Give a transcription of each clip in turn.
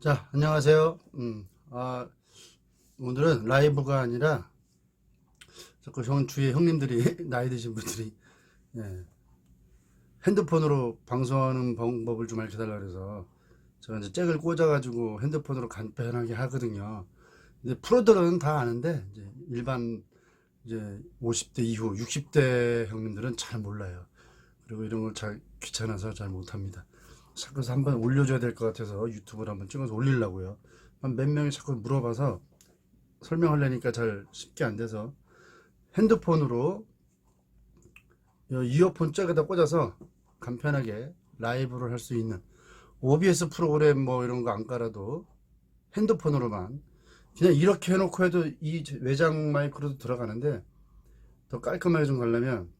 자, 안녕하세요. 음, 아, 오늘은 라이브가 아니라 자꾸 형 주위에 형님들이 나이 드신 분들이 예, 핸드폰으로 방송하는 방법을 좀 알려달라 그래서 제가 이제 잭을 꽂아가지고 핸드폰으로 간편하게 하거든요. 근데 프로들은 다 아는데 이제 일반 이제 50대 이후 60대 형님들은 잘 몰라요. 그리고 이런 걸 잘 귀찮아서 잘 못합니다. 그래서 한번 올려줘야 될 것 같아서 유튜브를 한번 찍어서 올리려고요. 한 몇 명이 자꾸 물어봐서 설명하려니까 잘 쉽게 안 돼서 핸드폰으로 이 이어폰 잭에다 꽂아서 간편하게 라이브를 할 수 있는 OBS 프로그램 뭐 이런 거 안 깔아도 핸드폰으로만 그냥 이렇게 해놓고 해도 이 외장 마이크로도 들어가는데 더 깔끔하게 좀 가려면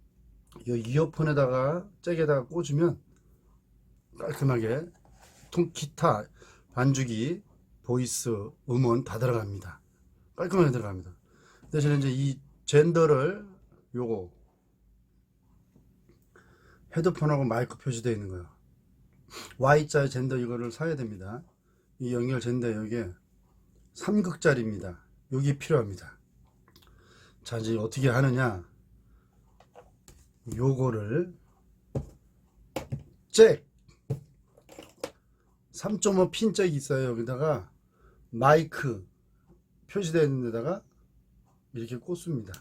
이 이어폰에다가 잭에다가 꽂으면 깔끔하게 통 기타 반주기 보이스 음원 다 들어갑니다. 깔끔하게 들어갑니다. 대신에 이제 이 젠더를 요거 헤드폰하고 마이크 표시되어 있는 거예요. Y자의 젠더 이거를 사야 됩니다. 이 연결 젠더 여기에 3극짜리입니다. 여기 필요합니다. 자 이제 어떻게 하느냐? 요거를 잭 3.5 핀짝이 있어요. 여기다가 마이크 표시되어 있는 데다가 이렇게 꽂습니다.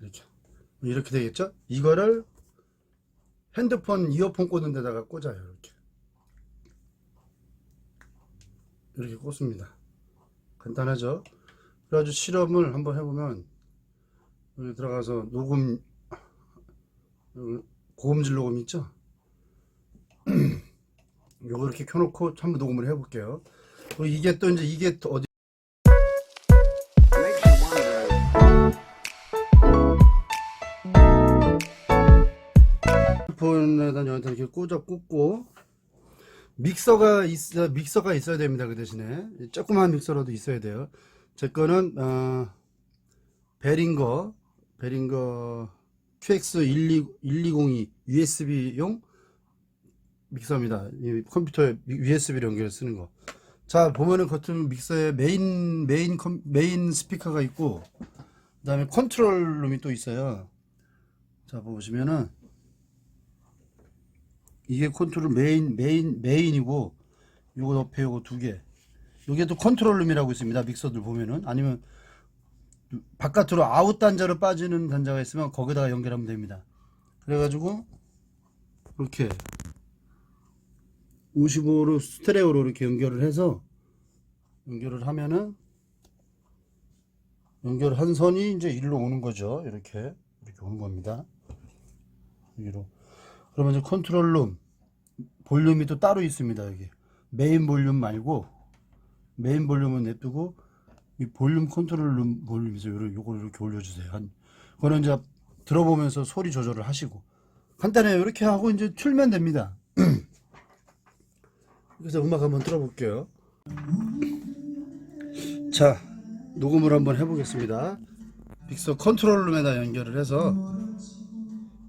이렇게. 이렇게 되겠죠? 이거를 핸드폰 이어폰 꽂는 데다가 꽂아요. 이렇게. 이렇게 꽂습니다. 간단하죠? 그래가지고 실험을 한번 해보면 여기 들어가서 녹음 고음질 녹음 있죠? 요거 이렇게 켜놓고 한번 녹음을 해볼게요. 그리고 이게 또 이제 이게 또 어디 폰에다 여기다 이렇게 꽂아 꽂고 믹서가 있어 믹서가 있어야 됩니다. 그 대신에 조그만 믹서라도 있어야 돼요. 제 거는 어, 베링거 베링거 QX12 1202 USB용 믹서입니다. 이 컴퓨터에 USB를 연결해 쓰는 거. 자 보면은 겉은 믹서에 메인 메인 컴, 메인 스피커가 있고 그다음에 컨트롤 룸이 또 있어요. 자 보시면은 이게 컨트롤 메인 메인 메인이고 요거 옆에 요거 두 개. 요게 또 컨트롤 룸이라고 있습니다. 믹서들 보면은 아니면 바깥으로 아웃 단자로 빠지는 단자가 있으면 거기다가 연결하면 됩니다. 그래가지고 이렇게 55로 스테레오로 이렇게 연결을 해서 연결을 하면은 연결한 선이 이제 일로 오는 거죠. 이렇게 이렇게 오는 겁니다. 여기로. 그러면 이제 컨트롤 룸 볼륨이 또 따로 있습니다. 여기 메인 볼륨 말고 메인 볼륨은 냅두고 이 볼륨 컨트롤 룸 볼륨에서 요걸 요걸 이렇게 올려주세요. 한 그거는 이제 들어보면서 소리 조절을 하시고 간단해요. 이렇게 하고 이제 틀면 됩니다. 그래서 음악 한번 들어볼게요. 자, 녹음을 한번 해보겠습니다. 빅서 컨트롤 룸에다 연결을 해서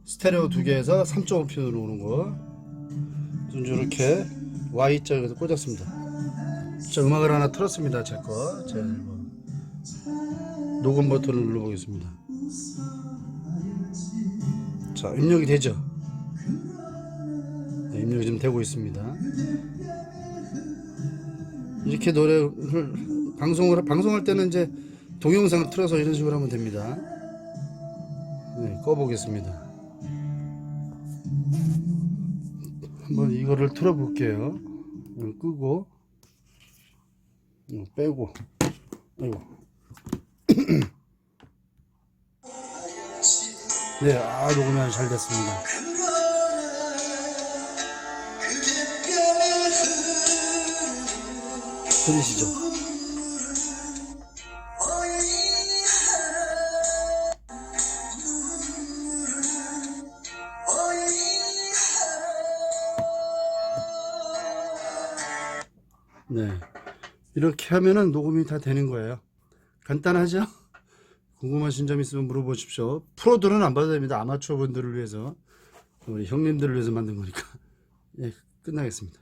스테레오 두 개에서 3.5핀으로 오는 거. 이렇게 Y자에서 꽂았습니다. 자, 음악을 하나 틀었습니다. 제 거. 제 앨범. 녹음 버튼을 눌러보겠습니다. 자, 입력이 되죠? 네, 입력이 지금 되고 있습니다. 이렇게 노래를 방송을 방송할 때는 이제 동영상을 틀어서 이런 식으로 하면 됩니다. 네, 꺼보겠습니다. 한번 이거를 틀어볼게요. 끄고 빼고 아이고 네, 아 녹음이 잘 됐습니다. 들으시죠? 네. 이렇게 하면은 녹음이 다 되는 거예요. 간단하죠? 궁금하신 점 있으면 물어보십시오. 프로들은 안 봐도 됩니다. 아마추어 분들을 위해서, 우리 형님들을 위해서 만든 거니까. 예, 끝나겠습니다.